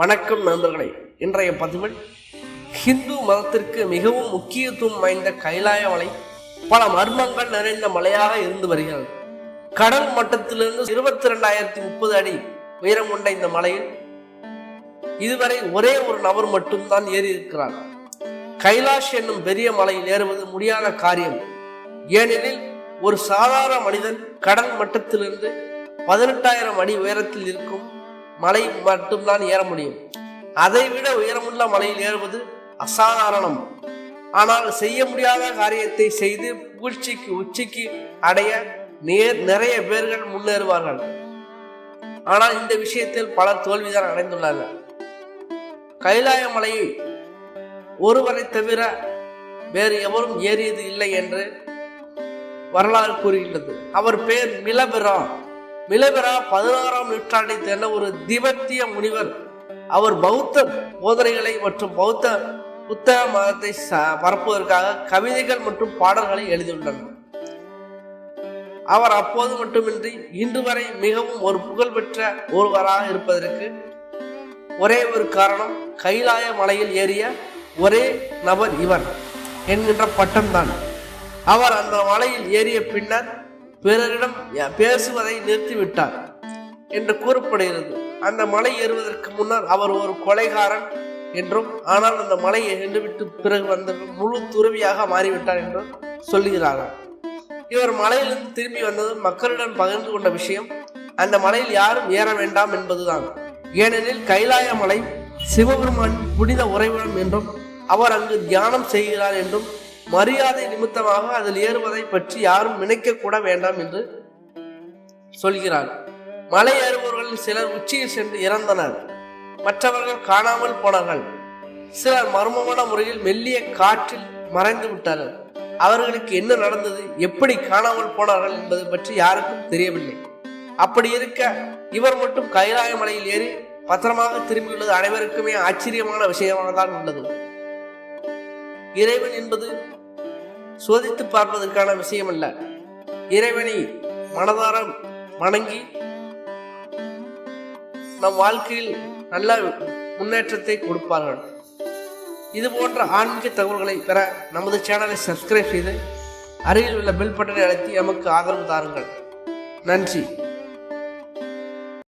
வணக்கம் நண்பர்களே. இன்றைய பதிவில் ஹிந்து மதத்திற்கு மிகவும் முக்கியத்துவம் வாய்ந்த கைலாய மலை பல மர்மங்கள் நிறைந்த மலையாக இருந்து வருகிறது. கடல் மட்டத்திலிருந்து இருபத்தி ரெண்டாயிரத்தி முப்பது அடி உயரம் கொண்ட இந்த மலையில் இதுவரை ஒரே ஒரு நபர் மட்டும்தான் ஏறி இருக்கிறார் கைலாஷ் என்னும் பெரிய மலையில் ஏறுவது முடியாத காரியம். ஏனெனில் ஒரு சாதாரண மனிதன் கடல் மட்டத்திலிருந்து பதினெட்டாயிரம் அடி உயரத்தில் இருக்கும் மலை மட்டும்தான் ஏற முடியும். அதை விட உயரமுள்ள மலையில் ஏறுவது அசாதாரணம். ஆனால் செய்ய முடியாத காரியத்தை செய்து வீழ்ச்சிக்கு உச்சிக்கு அடைய நேர் நிறைய பேர்கள் முன்னேறுவார்கள். ஆனால் இந்த விஷயத்தில் பலர் தோல்விதான் அடைந்துள்ளார்கள். கைலாய மலையை ஒருவரை தவிர வேறு எவரும் ஏறியது இல்லை என்று வரலாறு கூறுகின்றது. அவர் பெயர் மிலபிரான். மிளபிரா பதினாறாம் நூற்றாண்டை சேர்ந்த ஒரு திபெத்திய முனிவர். அவர் பௌத்த போதனைகளை மற்றும் பௌத்த புத்தக மதத்தை ச- பரப்புவதற்காக கவிதைகள் மற்றும் பாடல்களை எழுதியுள்ளனர். அவர் அப்போது மட்டுமின்றி இன்று வரை மிகவும் ஒரு புகழ்பெற்ற ஒருவராக இருப்பதற்கு ஒரே ஒரு காரணம் கைலாய மலையில் ஏறிய ஒரே நபர் இவர் என்கின்ற பட்டம்தான். அவர் அந்த மலையில் ஏறிய பின்னர் பிறரிடம் பேசுவதை நிறுத்திவிட்டார் என்று கூறப்படுகிறது. அந்த மலை ஏறுவதற்கு முன்னர் அவர் ஒரு கொலைகாரன் என்றும் ஆனால் அந்த மலையை விட்டு பிறகு வந்த முழு துறவியாக மாறிவிட்டார் என்றும் சொல்லுகிறார்கள். இவர் மலையிலிருந்து திரும்பி வந்ததும் மக்களுடன் பகிர்ந்து கொண்ட விஷயம். அந்த மலையில் யாரும் ஏற வேண்டாம் என்பதுதான். ஏனெனில் கைலாய மலை சிவபெருமான் புனித உறைவிடம் என்றும் அவர் அங்கு தியானம் செய்கிறார் என்றும் மரியாதை நிமித்தமாக அதில் ஏறுவதை பற்றி யாரும் நினைக்க கூட வேண்டாம் என்று சொல்கிறார். மலை ஏறுபவர்களில் சிலர் உச்சியில் சென்று இறந்தனர். மற்றவர்கள் காணாமல் போனார்கள். சிலர் மர்மமான முறையில் மெல்லிய காற்றில் மறைந்து விட்டார்கள் அவர்களுக்கு என்ன நடந்தது? எப்படி காணாமல் போனார்கள் என்பது பற்றி யாருக்கும் தெரியவில்லை. அப்படி இருக்க இவர் மட்டும் கைலாய மலையில் ஏறி பத்திரமாக திரும்பியுள்ளது அனைவருக்குமே ஆச்சரியமான விஷயமாக தான் உள்ளது. இறைவன் என்பது சோதித்து பார்ப்பதற்கான விஷயம் அல்ல இறைவனை மனதாரம் வணங்கி நம் வாழ்க்கையில் நல்ல முன்னேற்றத்தை கொடுப்பார்கள். இது போன்ற ஆன்மீக தகவல்களை பெற நமது சேனலை சப்ஸ்கிரைப் செய்து அருகில் உள்ள பெல் பட்டனை அழைத்து நமக்கு ஆதரவு தாருங்கள். நன்றி.